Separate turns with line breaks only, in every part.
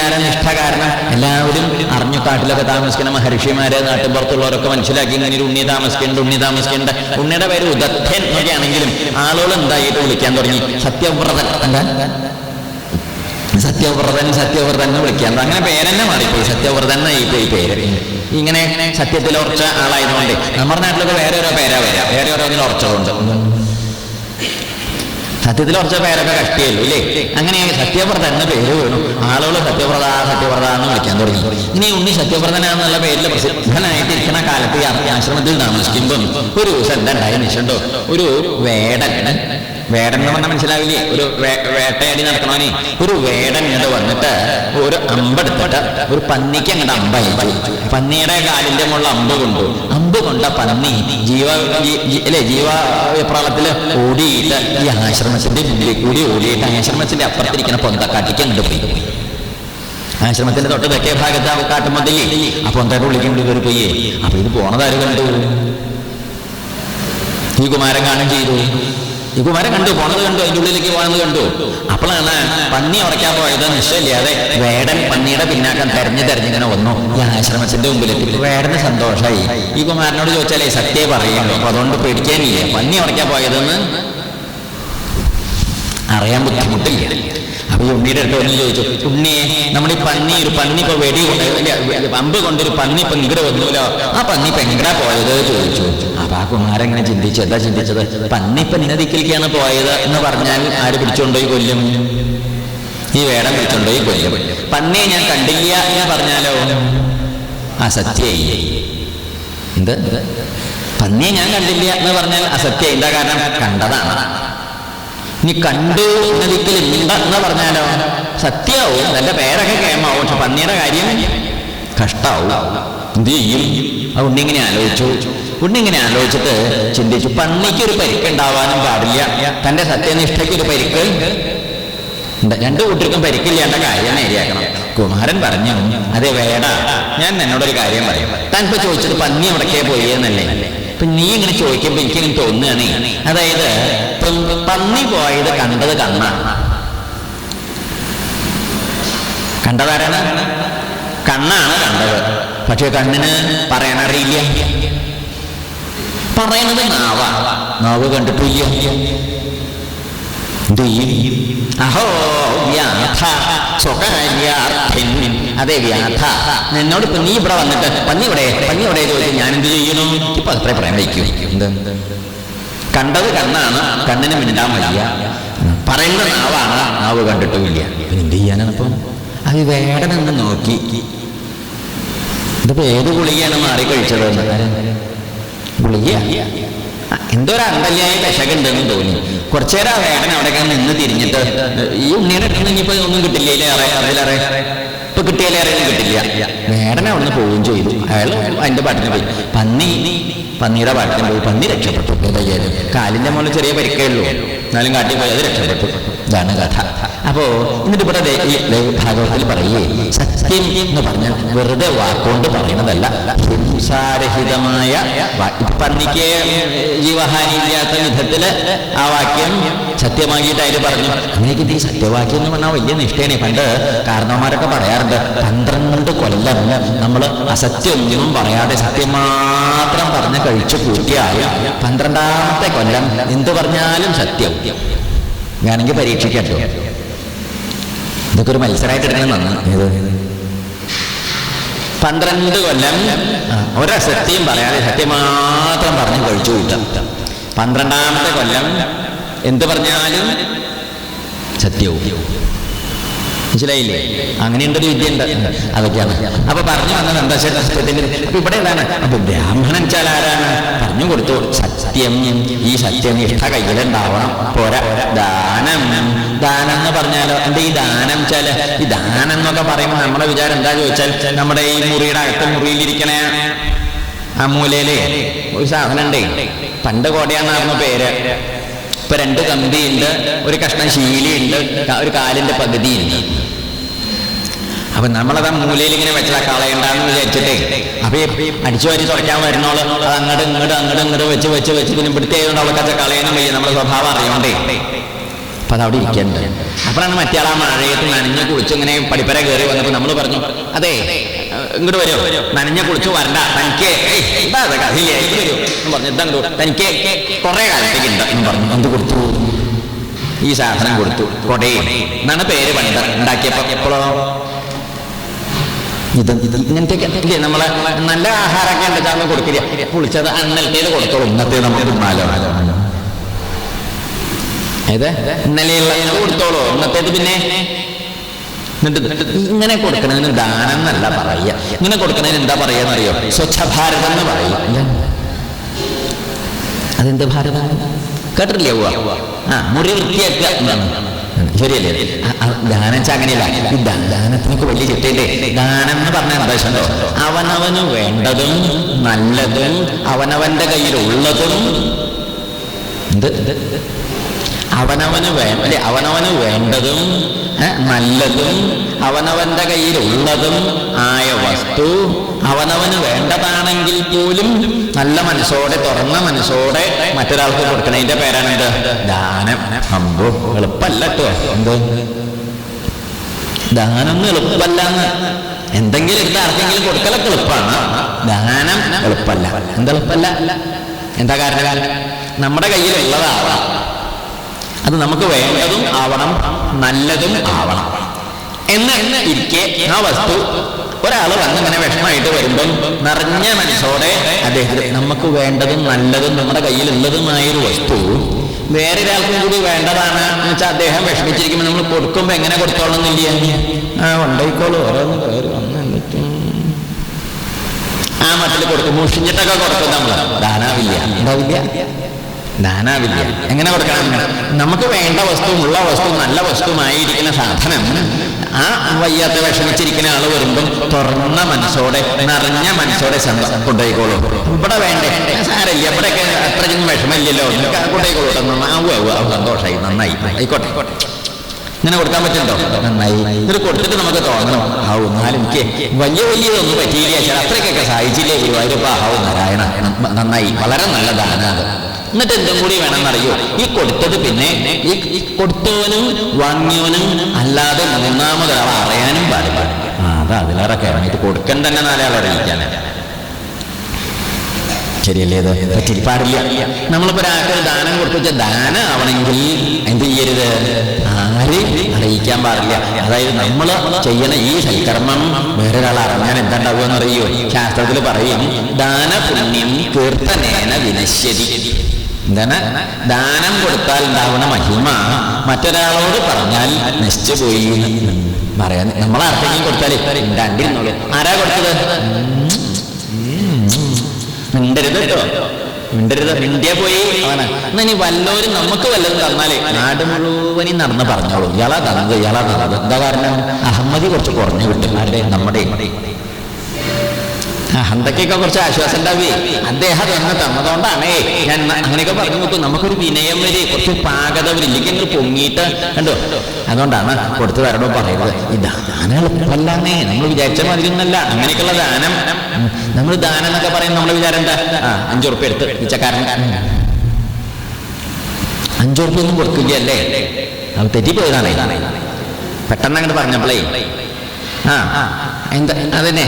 വിചാര നിഷ്ഠ കാരണം എല്ലാവരും അറിഞ്ഞു കാട്ടിലൊക്കെ താമസിക്കുന്ന മഹർഷിമാരെ നാട്ടിൻപുറത്തുള്ളവരൊക്കെ മനസ്സിലാക്കി ഇങ്ങനെ ഒരു ഉണ്ണി താമസിക്കേണ്ട ഉണ്ണി താമസിക്കേണ്ട ഉണ്ണിയുടെ പേര് ഉദത്തൻ എന്നൊക്കെയാണെങ്കിലും ആളുകൾ എന്തായിട്ട് വിളിക്കാൻ തുടങ്ങി? സത്യവ്രതൻ. എന്താ? സത്യവ്രതൻ സത്യവ്രതൻ എന്ന് വിളിക്കാൻ അങ്ങനെ പേരെന്നെ മാറിപ്പോയി. സത്യവ്രതൻ എന്നായി പോയി പേര്. ഇങ്ങനെ സത്യത്തിൽ ഉറച്ച ആളായതുകൊണ്ട് നമ്മുടെ നാട്ടിലൊക്കെ വേറെ ഓരോ പേരാ വരാം വേറെ ഓരോന്നിൽ ഉറച്ചതുകൊണ്ട് സത്യത്തിൽ കുറച്ച് പേരൊക്കെ കഷ്ടിയല്ലോ? ഇല്ലേ? അങ്ങനെയാണ് സത്യപ്രത എന്ന പേര് വീണു. ആളുകൾ സത്യപ്രത സത്യപ്രത എന്ന് വിളിക്കാൻ തുടങ്ങി. ഇനി ഉണ്ണി സത്യപ്രതനാന്നുള്ള പേരിൽ പ്രസിദ്ധനായിട്ടിരിക്കുന്ന കാലത്ത് ആശ്രമത്തിൽ താമസിക്കുമ്പം ഒരു ദിവസം എന്താ ഉണ്ടായിരുന്നു വെച്ചിട്ടുണ്ടോ ഒരു വേടൻ വേടൻ എന്ന് പറഞ്ഞാൽ മനസ്സിലാവില്ലേ? ഒരു വേട്ടയാടി നടക്കണോനെ ഒരു വേടൻ ഇങ്ങോട്ട് വന്നിട്ട് ഒരു അമ്പെടുത്തിട്ട് ഒരു പന്നിക്ക് അങ്ങോട്ട് അമ്പായി പന്നിയുടെ കാലിന്റെ മുകളിൽ അമ്പ് കൊണ്ടു. അമ്പ് കൊണ്ട പന്നി ജീവ ജീ- ജീവ വിപ്രാളത്തിൽ ഓടിയിട്ട് ഈ ആശ്രമത്തിന്റെ മുന്നിൽ കൂടി ഓടിയിട്ട് ആശ്രമത്തിന്റെ അപ്പുറത്തിരിക്കുന്ന പൊന്തക്കാട്ടിക്ക് അങ്ങോട്ട് പോയി. ആശ്രമത്തിന്റെ തൊട്ട് തെക്കേ ഭാഗത്ത് കാട്ടുമതില്ലേ ആ പൊന്തയുടെ വിളിക്കേണ്ടി കയറി പോയി അപ്പൊ ഇത് പോണതാര് കണ്ടു? ഈ കുമാരൻ കാണും ചെയ്തു. ഈ വരെ കണ്ടു പോണത് കണ്ടു അതിന്റെ ഉള്ളിലേക്ക് പോകണത് കണ്ടു. അപ്പോഴാണ് പന്നി ഉറക്കാൻ പോയത് നിശ്ചയില്ലാതെ വേടൻ പന്നിയുടെ പിന്നാക്കം തെരഞ്ഞു തെരഞ്ഞിങ്ങനെ വന്നു. ഈ ആശ്രമത്തിന്റെ മുമ്പിലെത്തി വേടന് സന്തോഷമായി ഈ കുമാരനോട് ചോദിച്ചാലേ സത്യേ പറയുള്ളൂ. അപ്പൊ അതുകൊണ്ട് പേടിക്കാനില്ല. പന്നി ഉറക്കാൻ പോയതെന്ന് അറിയാൻ ബുദ്ധിമുട്ടില്ല. അപ്പൊ ഈ ഉണ്ണിയുടെ അടുത്ത് വന്ന് ചോദിച്ചു ഉണ്ണിയെ നമ്മുടെ ഈ പന്നി ഒരു പന്നി ഇപ്പൊ വെടി അമ്പ് കൊണ്ടൊരു പന്നി ഇപ്പൊ നിങ്ങടെ വന്നൂലോ? ആ പന്നി ഇപ്പൊ എങ്ങനെ പോയത്? ചോദിച്ചു. അപ്പൊ ആ കുമാരൻ ഇങ്ങനെ ചിന്തിച്ചു എന്താ ചിന്തിച്ചത്? പന്നി ഇപ്പൊ നിന്നെ ദിക്കിലേക്കാണ് പോയത് എന്ന് പറഞ്ഞാൽ ആര് പിടിച്ചുകൊണ്ടുപോയി കൊല്ലും? ഈ വേടം പിടിച്ചുകൊണ്ടുപോയി കൊല്ലും. പന്നിയെ ഞാൻ കണ്ടില്ല എന്ന് പറഞ്ഞാലോ? ആ സത്യ എന്ത്? പന്നിയെ ഞാൻ കണ്ടില്ല എന്ന് പറഞ്ഞാൽ അസത്യം. എന്താ കാരണം? കണ്ടതാണ്. നീ കണ്ടു എന്നതിക്കൽ എന്ന് പറഞ്ഞാലോ? സത്യമാവും നല്ല പേരൊക്കെ കേമാവും പക്ഷെ പന്നിയുടെ കാര്യം കഷ്ടാവും. എന്ത് ചെയ്യും? ആ ഉണ്ണിങ്ങനെ ആലോചിച്ചു. ഉണ്ണിങ്ങനെ ആലോചിച്ചിട്ട് ചിന്തിച്ചു. പന്നിക്ക് ഒരു പരിക്ക് ഉണ്ടാവാനും പാടില്ല. തന്റെ സത്യനിഷ്ഠയ്ക്ക് ഒരു പരിക്ക്. രണ്ടു കൂട്ടർക്കും പരിക്കില്ലാണ്ട കാര്യം നേരിയാക്കണം കുമാരൻ പറഞ്ഞു അതെ വേട. ഞാൻ എന്നോടൊരു കാര്യം പറയും. താൻ ഇപ്പൊ ചോദിച്ചത് പന്നി എവിടേക്കേ പോയി എന്നല്ലേ? ഇപ്പൊ നീ ഇങ്ങനെ ചോദിക്കുമ്പോ എനിക്കിങ്ങനെ തോന്നുകയാണ്. അതായത് പന്നി പോയത് കണ്ടത് കണ്ണാണ് കണ്ടതാരാണ്? കണ്ണാണ് കണ്ടത്. പക്ഷെ കണ്ണിന് പറയാനറിയില്ല. പറയണത് നാവ. നാവ് സ്വകാര്യാർത്ഥിൻ. അതെ വ്യാധ. എന്നോട് ഇപ്പൊ നീ ഇവിടെ വന്നിട്ട് പന്നി ഇവിടെ പന്നി ഇവിടെ ചോദിച്ചു ഞാൻ എന്ത് ചെയ്യണം? ഇപ്പൊ അത്ര പറയാൻ വയ്ക്കും. എന്ത്? കണ്ടത് കണ്ണാണ് കണ്ണിന് മിണ്ടാൻ വയ്യ. പറയുന്നത് നാവാണ് നാവ് കണ്ടിട്ടുമില്ല ഇല്ല. എന്ത് ചെയ്യാനാണ് ഇപ്പം അത് വേടനെന്ന് നോക്കി. ഇതിപ്പോ ഏത് ഗുളികയാണ് മാറി കഴിച്ചത്? ഗുളിക എന്തോ ഒരു അണ്ടല്യായ വിശകുണ്ടെന്ന് തോന്നി. കുറച്ചേരം ആ വേടൻ അവിടെ നിന്ന് തിരിഞ്ഞിട്ട് ഈ ഉണ്ണിയുടെ അടുത്ത് ഇനിയിപ്പോ ഒന്നും കിട്ടില്ലേ അറേ അതിലേറെ? ഇപ്പൊ കിട്ടിയാലേ അറിയാൻ കിട്ടില്ല. വേടനെ അവിടുന്ന് പോവുകയും ചെയ്തു. അയാൾ അതിന്റെ പാട്ടിന് പോയി. പന്നി പന്നിയുടെ പാട്ടിന് പോയി. പന്നി രക്ഷപ്പെട്ടു. കാലിന്റെ മുകളിൽ ചെറിയ പരിക്കേ ഉള്ളൂ. എന്നാലും കാട്ടി പോയി അത് രക്ഷപ്പെട്ടു. ഇതാണ് കഥ അപ്പോ എന്നിട്ട് ഇവിടെ ഭാഗവതത്തിൽ പറയേ സത്യം എന്ന് പറഞ്ഞാൽ വെറുതെ വാക്കുകൊണ്ട് പറയുന്നതല്ല ഹിംസാരഹിതമായ പന്നിക്ക് ജീവഹാനി ഇല്ലാത്ത വിധത്തിൽ ആ വാക്യം സത്യമാക്കിയിട്ട് അതിൽ പറഞ്ഞു. അങ്ങനെയൊക്കെ ഈ സത്യവാക്യം എന്ന് പറഞ്ഞാൽ വലിയ നിഷ്ഠയാണ് പണ്ട് കാരണവന്മാരൊക്കെ പറയാറുണ്ട് പന്ത്രണ്ട് കൊല്ലം നമ്മൾ അസത്യം ഒന്നും പറയാതെ സത്യം മാത്രം പറഞ്ഞ് കഴിച്ചു കൂട്ടിയാൽ പന്ത്രണ്ടാമത്തെ കൊല്ലം എന്ത് പറഞ്ഞാലും സത്യം. ഞാനെങ്കിൽ പരീക്ഷിക്കട്ടോ ഇതൊക്കെ ഒരു മത്സരമായിട്ട് എടുക്കണം നന്ന് പന്ത്രണ്ട് കൊല്ലം. ഒരസത്യം പറയാതെ സത്യം മാത്രം പറഞ്ഞ് കഴിച്ചു കൂട്ടാം. പന്ത്രണ്ടാമത്തെ കൊല്ലം. എന്ത് പറഞ്ഞാലും സത്യവും. മനസ്സിലായില്ലേ? അങ്ങനെയുണ്ടൊരു വിദ്യ ഉണ്ട് അതൊക്കെയാണ്. അപ്പൊ പറഞ്ഞു വന്നത് എന്താ ശരി ഇവിടെ എന്താണ്? അപ്പൊ ബ്രാഹ്മണൻ വെച്ചാൽ ആരാണ്? പറഞ്ഞു കൊടുത്തു സത്യം ഈ സത്യം ഇഷ്ട കയ്യിലുണ്ടാവണം. പോരാ. ദാനം. ദാനം എന്ന് പറഞ്ഞാലോ എന്താ ഈ ദാനം വെച്ചാൽ ഈ ദാനം എന്നൊക്കെ പറയുമ്പോൾ നമ്മുടെ വിചാരം എന്താ ചോദിച്ചാൽ നമ്മുടെ ഈ മുറിയുടെ അകത്ത് മുറിയിലിരിക്കണ. ആ മൂലയിൽ ഒരു സാധനം ഉണ്ടേ പണ്ട് കോടയാന്നായിരുന്നു പേര്. ഇപ്പൊ രണ്ട് കമ്പിയുണ്ട് ഒരു കഷ്ണം ശീലിയുണ്ട് ഒരു കാലിന്റെ പകുതിയുണ്ട്. അപ്പൊ നമ്മളത് ആ മൂലയിൽ ഇങ്ങനെ വെച്ചാൽ കളയണ്ടെന്ന് വിചാരിച്ചിട്ടേ. ഈ അടിച്ചു വാരി തുറക്കാൻ വരുന്നോൾ അങ്ങോട്ട് ഇങ്ങോട്ട് അങ്ങോട്ട് ഇങ്ങോട്ട് വെച്ച് വെച്ച് വെച്ച് പിന്നെ ഇവിടുത്തെ കളയണം വയ്യ. നമ്മുടെ സ്വഭാവം അറിയണ്ടേ. അപ്പൊ അതവിടെ ഇരിക്കണ്ട്. അപ്പോഴാണ് മറ്റേ ആളാ മഴയത്ത് നനഞ്ഞ കുളിച്ച് ഇങ്ങനെ പടിപ്പര കയറി വന്നപ്പോൾ നമ്മൾ പറഞ്ഞു അതെ ഇങ്ങോട്ട് വരുമോ നനഞ്ഞ കുളിച്ച് വരണ്ട. തനിക്ക് പറഞ്ഞു എന്താ തനിക്ക് കുറെ കാലത്തേക്ക് ഉണ്ട്. എന്ന് പറഞ്ഞു എന്ത് കൊടുത്തു? ഈ സാധനം കൊടുത്തു. കൊടേ എന്നാണ് പേര് പണ്ട് ഉണ്ടാക്കിയപ്പോ എപ്പോഴോ ഇത് ഇത് ഇങ്ങനത്തെ ഇല്ലേ നമ്മളെ നല്ല ആഹാരമൊക്കെ ഉണ്ടാച്ചാൽ കൊടുക്കില്ല പുളിച്ചത് അന്നലത്തേത് കൊടുത്തോളൂ. ഇന്നത്തെ നമുക്ക് നാലോ ഏത്? ഇന്നലെയുള്ള കൊടുത്തോളൂ. ഇന്നത്തേത് പിന്നെ ഇങ്ങനെ കൊടുക്കണതിന് ദാനം എന്നല്ല പറയുക. ഇങ്ങനെ കൊടുക്കണതിന് എന്താ പറയുക അറിയോ സ്വച്ഛ ഭാരതം എന്ന് പറയും അതെന്ത് ഭാരതം? കേട്ടിട്ടില്ലേ? ആ മുറി വൃത്തിയാക്കുക എന്നാണ്. ശരിയല്ലേ? ദാനം വെച്ചാൽ അങ്ങനെയല്ല. ഈ ദാനത്തിനൊക്കെ വലിയ ചിട്ടയില്ലേ ദാനം എന്ന് പറഞ്ഞ വെച്ചോ അവനവന് വേണ്ടതും നല്ലതും അവനവന്റെ കയ്യിലുള്ളതും. അവനവന് വേ അല്ലെ അവനവന് വേണ്ടതും നല്ലതും അവനവന്റെ കയ്യിലുള്ളതും ആയ വസ്തു അവനവന് വേണ്ടതാണെങ്കിൽ പോലും നല്ല മനസ്സോടെ തുറന്ന മനസ്സോടെ മറ്റൊരാൾക്ക് കൊടുക്കണതിന്റെ പേരാണ് എന്ത് ദാനം. അമ്പോ എളുപ്പല്ല കേട്ടോ എന്ത്? ദാനം എളുപ്പമല്ല എന്തെങ്കിലും എടുത്ത് ആർക്കെങ്കിലും കൊടുക്കലൊക്കെ എളുപ്പമാണ് ദാനം എളുപ്പല്ല. എന്തെളുപ്പല്ല? എന്താ കാരണം നമ്മുടെ കയ്യിലുള്ളതാവാം. അത് നമുക്ക് വേണ്ടതും ആവണം നല്ലതും ആവണം. എന്ന് ഇരിക്കെ ആ വസ്തു ഒരാൾ വന്നിങ്ങനെ വിഷമമായിട്ട് വരുമ്പം നിറഞ്ഞ മനസ്സോടെ അദ്ദേഹത്തിന് നമുക്ക് വേണ്ടതും നല്ലതും നമ്മുടെ കയ്യിലുള്ളതുമായൊരു വസ്തു വേറെ ഒരാൾക്കും കൂടി വേണ്ടതാണ്. എന്ന് വെച്ചാൽ അദ്ദേഹം വിഷമിച്ചിരിക്കുമ്പോൾ നമ്മൾ കൊടുക്കുമ്പോൾ എങ്ങനെ കൊടുത്തോളന്നില്ല ആ ഉണ്ടായിക്കോളൂ ഓരോന്ന് കയറി വന്ന് എന്നിട്ടും. ആ മട്ടിൽ കൊടുക്കും മുഷിഞ്ഞിട്ടൊക്കെ കൊടുക്കും നമ്മൾ ദാനാവില്ല ഉണ്ടാവില്ല ദാനാവില്ല എങ്ങനെ കൊടുക്കണം? നമുക്ക് വേണ്ട വസ്തു ഉള്ള വസ്തു നല്ല വസ്തുവായിരിക്കുന്ന സാധനം ആ വയ്യാത്ത വിഷമിച്ചിരിക്കുന്ന ആൾ വരുമ്പം തുറന്ന മനസ്സോടെ നിറഞ്ഞ മനസ്സോടെ കൊണ്ടുപോയിക്കോളൂ. ഇവിടെ വേണ്ടേ? സാരല്ല ഇവിടെയൊക്കെ അത്രയ്ക്കും വിഷമില്ലല്ലോ കൊണ്ടുപോയിക്കോളൂ കേട്ടോ. നന്നാ- ആ, ഉവ്വ് ഉവ്വ്, സന്തോഷമായി നന്നായി. ആയിക്കോട്ടെ. ഇങ്ങനെ കൊടുക്കാൻ പറ്റുന്നുണ്ടോ? നന്നായി. ഇത് കൊടുത്തിട്ട് നമുക്ക് തോന്നണം. ഹാവു എന്നാലും വലിയ വലിയതൊന്നും പറ്റിയില്ല. അത്രയ്ക്കൊക്കെ സഹായിച്ചില്ലേ ഗുരുവായൂരപ്പ? ഹാവു നാരായണ. നന്നായി. വളരെ നല്ലതാണ് അത് എന്നിട്ട് എന്തും കൂടി വേണമെന്നറിയോ? ഈ കൊടുത്തത് പിന്നെ ഈ കൊടുത്തവനും വാങ്ങിയവനും അല്ലാതെ മൂന്നാമതൊരാൾ അറിയാനും പാടില്ല. അത് അതിലേറെ കയറണം ഇത് കൊടുക്കൻ തന്നെ നാലാൾ അറിയിക്കാനെ. ശരിയല്ലേ ഇത്? പറ്റില്ല പാടില്ല നമ്മളിപ്പോ ഒരാൾക്ക് ദാനം കൊടുത്തു വെച്ചാൽ ദാനം ആവണമെങ്കിൽ എന്ത് ചെയ്യരുത്? ആരെ അറിയിക്കാൻ പാടില്ല. അതായത് നമ്മൾ ചെയ്യണ ഈ സൽക്കർമ്മം വേറൊരാൾ അറിഞ്ഞാൽ എന്താണ്ടാവുക എന്നറിയോ? ശാസ്ത്രത്തിൽ പറയും ദാനപുണ്യം കീർത്തനേന വിനശ്യതി. എന്താണ്? ദാനം കൊടുത്താൽ ഉണ്ടാവുന്ന മഹിമ. മറ്റൊരാളോട് പറഞ്ഞാൽ നശിച്ചു പോയി പറയാൻ നമ്മൾ ആർക്കെങ്കിലും കൊടുത്താൽ ഉണ്ടാണ്ടിരുന്നോളൂ. ആരാ കൊടുത്തത്? മിണ്ടരുത് കേട്ടോ. മിണ്ടരുത്. മിണ്ടിയ പോയി. ആണ് എന്നാ ഇനി വല്ലവരും നമുക്ക് വല്ലതും തന്നാലേ? നാട് മുഴുവനും നടന്ന് പറഞ്ഞോളൂ. ഇയാളാ തന്നത് ഇയാളാ തന്നത്. എന്താ കാരണം? അഹമ്മതി കുറച്ച് കുറഞ്ഞു കിട്ടും ആരുടെ? നമ്മുടെ അഹന്തക്കൊക്കെ കുറച്ച് ആശ്വാസം ഉണ്ടാവേ. അദ്ദേഹം തന്നെ തന്നതുകൊണ്ടാണേ. ഞാൻ അങ്ങനെയൊക്കെ പറഞ്ഞു നോക്കും നമുക്കൊരു വിനയം വരെ കുറച്ച് പാകത വരില്ലെങ്കിൽ ഇങ്ങനെ പൊങ്ങിയിട്ട് കണ്ടോ? അതുകൊണ്ടാണ് കൊടുത്തു വരണോ പറയുന്നത്. ഈ ദാനം എളുപ്പമല്ലാന്നേ നമ്മൾ വിചാരിച്ച മതി ഒന്നല്ല. അങ്ങനെയൊക്കെയുള്ള ദാനം. നമ്മൾ ദാനം എന്നൊക്കെ പറയുന്നത് നമ്മൾ വിചാരം എന്താ? ആ അഞ്ചു ഉറുപ്പ് എടുത്ത് പിച്ചക്കാരൻ അഞ്ചു ഉറുപ്പ് ഒന്നും കൊടുക്കുകയല്ലേ അത് തെറ്റിപ്പോയതാണേ. പെട്ടെന്ന് അങ്ങോട്ട് പറഞ്ഞപ്പോഴേ ആ. എന്താ അതന്നെ.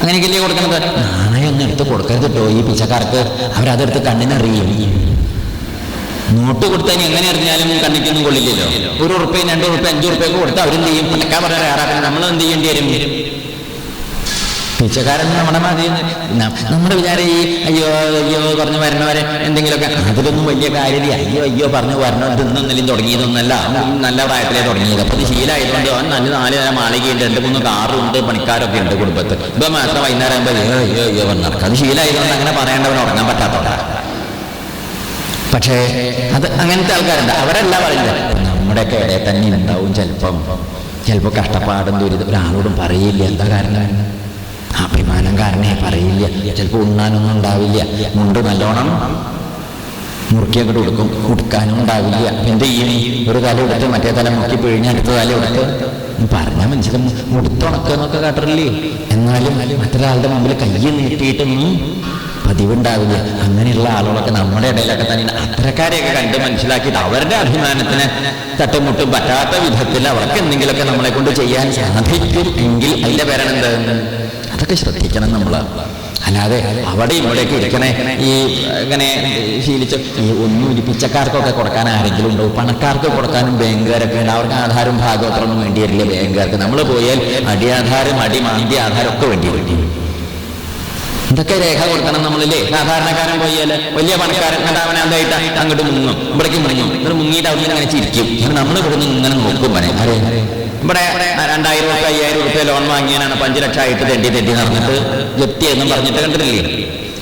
അങ്ങനെയൊക്കെയല്ലേ കൊടുക്കണത്? നാണയൊന്നും എടുത്ത് കൊടുക്കരുത് കേട്ടോ ഈ പിച്ചക്കാർക്ക് അവരതെടുത്ത് കണ്ണിനറിയും നോട്ട് കൊടുത്താൽ എങ്ങനെ അറിഞ്ഞാലും കണ്ണിക്കൊന്നും കൊള്ളില്ലല്ലോ. ഒരു ഉറുപ്പയും രണ്ട് ഉറുപ്പ അഞ്ചു ഉറുപ്പ്യൊക്കെ കൊടുത്താൽ അവരെന്ത് ചെയ്യും? പണക്കാൻ പറയാൻ നമ്മൾ എന്ത് ചെയ്യേണ്ടി വരും? പിച്ചക്കാരൻ നമ്മുടെ മതി നമ്മുടെ വിചാരം ഈ അയ്യോ അയ്യോ പറഞ്ഞു വരണവരെ എന്തെങ്കിലുമൊക്കെ. അതിലൊന്നും വലിയ കാര്യമില്ല. അയ്യോ അയ്യോ പറഞ്ഞു വരണോ. ഇതൊന്നും ഇന്നലെയും തുടങ്ങിയതൊന്നല്ല നല്ല പ്രായത്തിലേ തുടങ്ങിയത്. അപ്പൊ ശീലമായതുകൊണ്ട് അവൻ നല്ല നാല് നേരം മാളികയുണ്ട്. രണ്ട് മൂന്ന് കാറുണ്ട്. പണിക്കാരൊക്കെ ഉണ്ട് കുടുംബത്ത്. ഇപ്പൊ മാത്രം വൈകുന്നേരം ആകുമ്പോൾ അയ്യോ അയ്യോ അയ്യോ പറഞ്ഞു അത് ശീലമായതുകൊണ്ട് അങ്ങനെ പറയേണ്ടവൻ ഉറങ്ങാൻ പറ്റാത്തവരാണ് പക്ഷേ അത് അങ്ങനത്തെ ആൾക്കാരുണ്ട്. അവരല്ല പറയുന്നത്. നമ്മുടെയൊക്കെ ഇടയിൽ തന്നെ ഉണ്ടാവും ചിലപ്പം. ചിലപ്പോൾ കഷ്ടപ്പാടും ദുരിതം. ഒരാളോടും പറയില്ല. എന്താ കാരണം? അഭിമാനം കാരണേ പറയില്ല. ചിലപ്പോൾ ഉണ്ണാനൊന്നും ഉണ്ടാവില്ല. മുണ്ട് നല്ലോണം മുറുക്കിയൊക്കെ കൊടുക്കും. ഉടുക്കാനും ഉണ്ടാവില്ല. എന്ത് ചെയ്യും ഒരു തല എടുത്ത് മറ്റേ തല മുക്കി പിഴിഞ്ഞ് അടുത്ത തല എടുത്ത് പറഞ്ഞാൽ മനസ്സിലും മുടുത്തുണക്കുക എന്നൊക്കെ കേട്ടിട്ടില്ലേ? എന്നാലും മറ്റൊരാളുടെ മുമ്പിൽ കയ്യിൽ നീട്ടിയിട്ടൊന്നും പതിവുണ്ടാവില്ല. അങ്ങനെയുള്ള ആളുകളൊക്കെ നമ്മുടെ ഇടയിലൊക്കെ തന്നെ അത്തരക്കാരെയൊക്കെ കണ്ട് മനസ്സിലാക്കിയിട്ട് അവരുടെ അഭിമാനത്തിന് തട്ടുമുട്ടും പറ്റാത്ത വിധത്തിൽ അവർക്ക് എന്തെങ്കിലുമൊക്കെ നമ്മളെ കൊണ്ട് ചെയ്യാൻ സാധിക്കും എങ്കിൽ അതിന്റെ പേരാണെന്ത് അതൊക്കെ ശ്രദ്ധിക്കണം നമ്മൾ. അല്ലാതെ അവിടെ ഇവിടെയൊക്കെ ഇരിക്കണേ ഈ ഇങ്ങനെ ശീലിച്ച് ഈ ഒന്നും ഇരിപ്പിച്ചക്കാർക്കൊക്കെ കൊടുക്കാൻ ആരെങ്കിലും ഉണ്ടോ? പണക്കാർക്ക് കൊടുക്കാനും ബാങ്കുകാരൊക്കെ ഉണ്ട്. അവർക്ക് ആധാരം ഭാഗവത്രമൊന്നും വേണ്ടി വരില്ല ബാങ്കുകാർക്ക്. നമ്മൾ പോയാൽ അടിയാധാരം അടിമാന്തി ആധാരം ഒക്കെ വേണ്ടി വരും. ഇതൊക്കെ രേഖ കൊടുക്കണം നമ്മളില്ലേ സാധാരണക്കാരൻ പോയാൽ വലിയ പണക്കാരൻ കണ്ടാ അവനെ എന്തായിട്ട് അങ്ങോട്ട് മുങ്ങും. ഇവിടേക്ക് മുങ്ങും. എന്നിട്ട് മുങ്ങിയിട്ട് അവിടെ ഇങ്ങനെ ചിരിക്കും. നമ്മൾ ഇവിടെ നിന്ന് ഇങ്ങനെ നോക്കും പണി ഇവിടെ രണ്ടായിരം റുപ്യ അയ്യായിരം റുപ്യ ലോൺ വാങ്ങിയാനാണ് അപ്പൊ അഞ്ച് ലക്ഷം ആയിട്ട് തെണ്ടി തെണ്ടി നടന്നിട്ട് ജപ്തി എന്നും പറഞ്ഞിട്ട് കണ്ടിട്ടില്ലേ?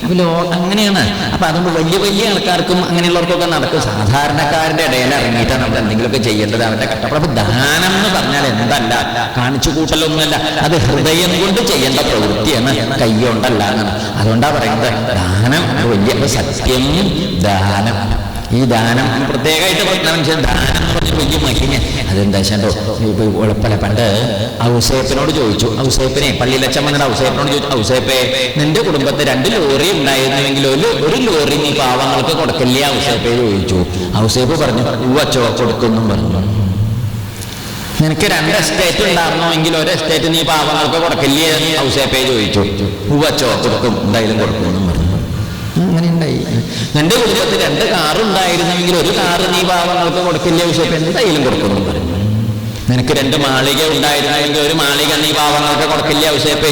അപ്പൊ ലോൺ അങ്ങനെയാണ്. അപ്പൊ അതുകൊണ്ട് വലിയ വലിയ ആൾക്കാർക്കും അങ്ങനെയുള്ളവർക്കൊക്കെ നടക്കും. സാധാരണക്കാരന്റെ ഇടയിൽ ഇറങ്ങിയിട്ടാണ് നമ്മൾ എന്തെങ്കിലുമൊക്കെ ചെയ്യേണ്ടത്. അവരുടെ കഷ്ടപ്പാട്. അപ്പൊ ദാനം എന്ന് പറഞ്ഞാൽ എന്തല്ല? കാണിച്ചു കൂട്ടലൊന്നുമല്ല. അത് ഹൃദയം കൊണ്ട് ചെയ്യേണ്ട പ്രവൃത്തിയാണ്. കൈ കൊണ്ടല്ല എന്നാണ്. അതുകൊണ്ടാണ് പറയുന്നത് ദാനം. വലിയ സത്യം ദാനം. ഈ ദാനം പ്രത്യേകമായിട്ട് പറഞ്ഞാൽ ദാനം എന്ന് പറഞ്ഞ വലിയ മഹിമ അതെന്താ വെച്ചാണ്ടോ ഇപ്പൊ പണ്ട് ഔസേപ്പിനോട് ചോദിച്ചു. ഔസേപ്പിനെ പള്ളിയിലച്ചമ്മയുടെ ഔസേപ്പിനോട് ചോദിച്ചു ഔസേപ്പെ നിന്റെ കുടുംബത്തെ രണ്ട് ലോറി ഉണ്ടായിരുന്നുവെങ്കിൽ ഒരു ഒരു ലോറി നീ പാവങ്ങൾക്ക് കൊടുക്കില്ലേ? ഔസേപ്പെ ചോദിച്ചു. ഔസേപ്പ് പറഞ്ഞു ഉവച്ചോ കൊടുക്കുന്നു പറഞ്ഞു. നിനക്ക് രണ്ട് എസ്റ്റേറ്റ് ഉണ്ടായിരുന്നോ? എങ്കിൽ ഒരു എസ്റ്റേറ്റ് നീ പാവങ്ങൾക്ക് കൊടുക്കില്ലേ? ഔസേപ്പെ ചോദിച്ചു. ഉവച്ചോ കൊടുക്കും. എന്തായാലും കൊടുക്കുമെന്നും പറഞ്ഞു. ഉണ്ടായി നിന്റെ കുടുംബത്തിൽ രണ്ട് കാറുണ്ടായിരുന്നെങ്കിൽ ഒരു കാറ് നീ പാവങ്ങൾക്ക് കൊടുക്കില്ല വിഷയം. എന്തായാലും കൊടുക്കുന്നു? പറഞ്ഞു നിനക്ക് രണ്ട് മാളിക ഉണ്ടായിരുന്നെങ്കിൽ ഒരു മാളിക നീ പാവങ്ങൾക്ക് കൊടുക്കില്ല വിഷയപ്പേ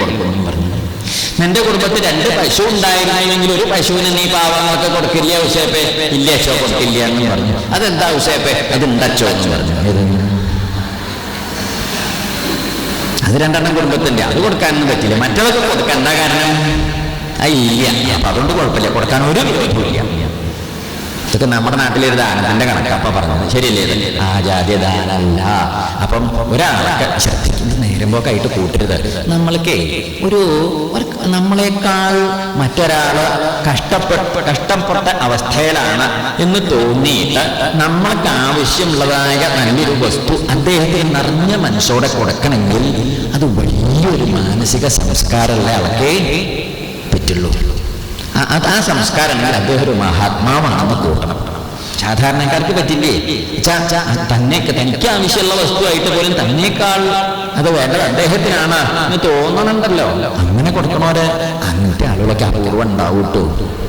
കൊടുക്കുന്നു? പറഞ്ഞു നിന്റെ കുടുംബത്തിൽ രണ്ട് പശു ഉണ്ടായിരുന്നെങ്കിൽ ഒരു പശുവിന് നീ പാവങ്ങൾക്ക് കൊടുക്കില്ല വിഷയപ്പേ ഇല്ല അച്ഛോ കൊടുക്കില്ല എന്ന് പറഞ്ഞു. അതെന്താ വിഷയപ്പേ അത് ഉണ്ടച്ചോ എന്ന് പറഞ്ഞു? അത് രണ്ടെണ്ണം കുടുംബത്തിന്റെ അത് കൊടുക്കാനൊന്നും പറ്റില്ല. മറ്റുള്ളവർക്ക് കൊടുക്കാൻ എന്താ കാരണം? ഇല്ല. അപ്പൊ അതുകൊണ്ട് കുഴപ്പമില്ല. കൊടുക്കാൻ ഒരു വിരോധമില്ല ഇതൊക്കെ നമ്മുടെ നാട്ടിലൊരു ദാനത്തിന്റെ അപ്പൊ പറഞ്ഞത്. ശരിയല്ലേ ആ ജാതി ദാനല്ല അപ്പം ഒരാളൊക്കെ ശ്രദ്ധിക്കുന്ന നേരുമ്പോക്കെ ആയിട്ട് കൂട്ടരുത്. നമ്മൾക്ക് ഒരു ഒരു- നമ്മളെക്കാൾ മറ്റൊരാൾ കഷ്ടപ്പെട്ട കഷ്ടപ്പെട്ട അവസ്ഥയിലാണ് എന്ന് തോന്നിയിട്ട് നമ്മൾക്ക് ആവശ്യമുള്ളതായ നല്ലൊരു വസ്തു അദ്ദേഹത്തിന് നിറഞ്ഞ മനസ്സോടെ കൊടുക്കണമെങ്കിൽ അത് വലിയൊരു മാനസിക സംസ്കാരമുള്ള ആൾക്കേ പറ്റുള്ളൂ. ആ- അത് ആ സംസ്കാരം ഉണ്ടെങ്കിൽ അദ്ദേഹം ഒരു മഹാത്മാവാണെന്ന് കൂട്ടണം. സാധാരണക്കാർക്ക് പറ്റില്ലേ? തന്നെ തനിക്ക് ആവശ്യമുള്ള വസ്തുവായിട്ട് പോലും തന്നേക്കാൾ അത് വേണ്ടത് അദ്ദേഹത്തിനാണ് എന്ന് തോന്നണുണ്ടല്ലോ. അങ്ങനെ കൊടുക്കണോരെ അങ്ങനത്തെ ആളുകളൊക്കെ അപൂർവം ഉണ്ടാവും കേട്ടോ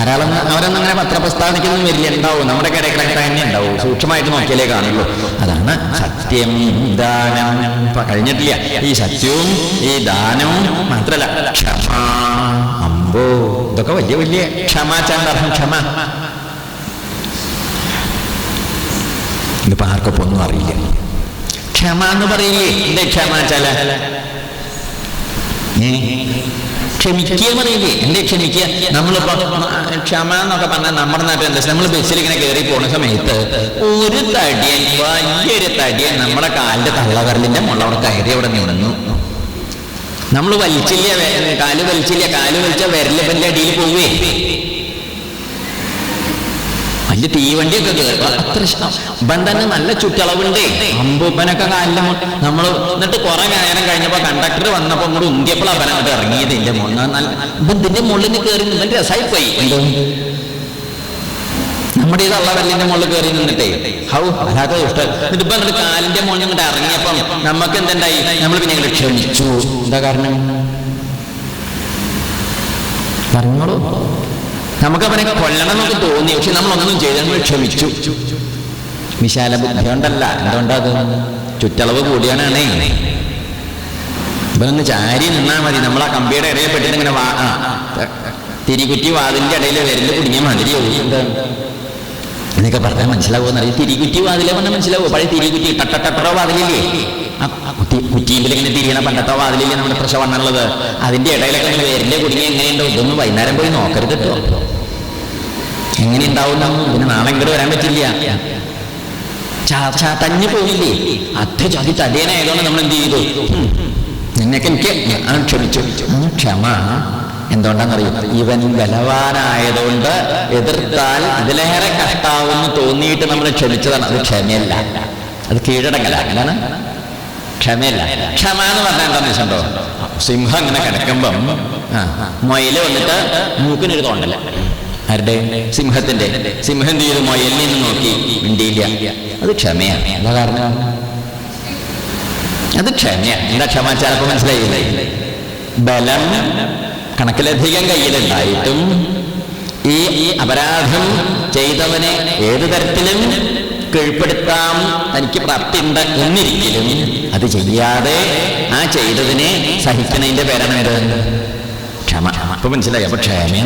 ധാരാളം അവരൊന്നും അങ്ങനെ പത്രപ്രസ്ഥാനിക്കൊന്നും വരില്ല. ഉണ്ടാവും നമ്മുടെ കിടക്കിടക്ക് തന്നെ ഉണ്ടാവും. സൂക്ഷ്മമായിട്ട് നോക്കിയാലേ കാണുള്ളൂ. അതാണ് സത്യം. ദാനം കഴിഞ്ഞിട്ടില്ല. ഈ സത്യവും ഈ ദാനവും മാത്രല്ല. ക്ഷമ അമ്പോ ഇതൊക്കെ വലിയ വലിയ ക്ഷമ ചാണ്ടർഹം ക്ഷമ. ഇതിപ്പോ ആർക്കൊപ്പം ഒന്നും അറിയില്ല. ക്ഷമ എന്ന് പറയില്ലേ? എന്റെ ക്ഷമ ചല? ക്ഷമിക്കുക? പറയില്ലേ എന്തേ ക്ഷമിക്കുക നമ്മളിപ്പോ ക്ഷമ എന്നൊക്കെ പറഞ്ഞാൽ നമ്മുടെ നാട്ടിൽ എന്താ നമ്മൾ ബസ്സിൽ ഇങ്ങനെ കയറി പോണ സമയത്ത് ഒരു തടിയൻ വലിയൊരു തടിയൻ നമ്മുടെ കാലിന്റെ തള്ളവരലിന്റെ അവിടെ കയറി അവിടെ നിന്നു. നമ്മൾ വലിച്ചില്ല കാൽ വലിച്ചില്ല കാൽ വലിച്ച വിരലിന്റെ അടിയിൽ പോവേ. വലിയ തീവണ്ടിയൊക്കെ കേട്ടോ അത്ര ഇവൻ തന്നെ നല്ല ചുറ്റളവുണ്ടേ. അമ്പൂപ്പനൊക്കെ കാലിന്റെ നമ്മൾ എന്നിട്ട് കുറെ നേരം കഴിഞ്ഞപ്പോ കണ്ടക്ടർ വന്നപ്പോ ഇങ്ങോട്ട് ഉന്തിയപ്പോൾ അങ്ങോട്ട് ഇറങ്ങിയത്. എന്റെ നല്ല ഇപ്പൊ ഇതിന്റെ മുകളിൽ കയറി നിന്നിട്ട് രസമായി പോയി എന്തോ? നമ്മുടെ ഈ തള്ളവല്ലിന്റെ മുകളിൽ കയറി നിന്നിട്ടേ. ഹൗ അല്ലാതെ ഇഷ്ടം. ഇപ്പൊ അങ്ങോട്ട് കാലിന്റെ മുകളിൽ ഇങ്ങോട്ട് ഇറങ്ങിയപ്പം നമുക്ക് എന്തുണ്ടായി? നമ്മൾ പിന്നെ ഇങ്ങനെ ക്ഷണിച്ചു എന്താ കാരണം? പറഞ്ഞോളൂ. നമുക്ക് അവനെ കൊല്ലണം എന്നൊക്കെ തോന്നി പക്ഷെ നമ്മളൊന്നും ചെയ്ത് നമ്മൾ ക്ഷമിച്ചു. വിശാല ബുദ്ധി ഉണ്ടല്ല എന്തുകൊണ്ടത്? ചുറ്റളവ് കൂടിയാണേ ഇവനൊന്ന് ചാരി നിന്നാ മതി. നമ്മൾ ആ കമ്പിയുടെ ഇടയിൽ പെട്ടിട്ട് ഇങ്ങനെ വാ ആ, തിരികുറ്റി വാതിലിന്റെ ഇടയിൽ വരൽ കുടുങ്ങിയ മാതിരി എന്നൊക്കെ പറഞ്ഞാൽ മനസ്സിലാവുമെന്നറിയാം തിരികുറ്റി വാതിലെ പറഞ്ഞാൽ മനസ്സിലാവുമോ പഴയ തിരികുറ്റി ടട്ടട്ടോ വാതിലില്ലേ? കുറ്റിയിൽ ഇങ്ങനെ തിരിയണ പണ്ടത്തെ വാതിലില്ലേ നമ്മുടെ പ്രസവണ്ണുള്ളത് അതിന്റെ ഇടയിലൊക്കെ നിങ്ങൾ വേരിന്റെ കുടുങ്ങി എങ്ങനെയുണ്ടോ? ഇതൊന്നും വൈകുന്നേരം പോയി നോക്കരുത് കേട്ടോ എങ്ങനെ ഉണ്ടാവും പിന്നെ നാളെ ഇങ്ങോട്ട് വരാൻ പറ്റില്ല. തഞ്ഞു പോയില്ലേ അത്ര ചതി തടിയനായതുകൊണ്ട് നമ്മൾ എന്ത് ചെയ്തു. നിന്നൊക്കെ എനിക്ക് ക്ഷമിച്ചു. ക്ഷമ. എന്തുകൊണ്ടാണെന്നറിയും? ഇവൻ ബലവാനായതുകൊണ്ട് എതിർത്താൽ അതിലേറെ കഷ്ടാവെന്ന് തോന്നിയിട്ട് നമ്മൾ ക്ഷമിച്ചതാണ്. അത് ക്ഷമയല്ല. അത് കീഴടങ്ങല എന്താണ് ക്ഷമയല്ല. ക്ഷമ എന്ന് പറഞ്ഞാൽ എന്താണെന്ന് വെച്ചിട്ടുണ്ടോ? സിംഹം ഇങ്ങനെ കിടക്കുമ്പം മൊയിൽ വന്നിട്ട് മൂക്കിനൊരു തോണ്ടല്ല ആരുടെ? സിംഹത്തിന്റെ. സിംഹം ചെയ്തു? മൊയലിൽ നിന്ന് നോക്കി. മിണ്ടിയില്ല. അത് ക്ഷമയാണ്. എന്താ കാരണം? അത് ക്ഷമയാണ്. എന്താ ക്ഷമ ചിലപ്പോൾ മനസ്സിലായില്ലേ? ബലം കണക്കിലധികം കയ്യിലുണ്ടായിട്ടും ഈ അപരാധം ചെയ്തവനെ ഏത് തരത്തിലും കീഴ്പ്പെടുത്താം. തനിക്ക് പ്രാപ്തിയുണ്ട് എന്നിരിക്കലും അത് ചെയ്യാതെ ആ ചെയ്തതിനെ സഹിക്കുന്നതിന്റെ പേരാണ് ഏത് ക്ഷമ. അപ്പൊ മനസ്സിലായി. അപ്പൊ ക്ഷമ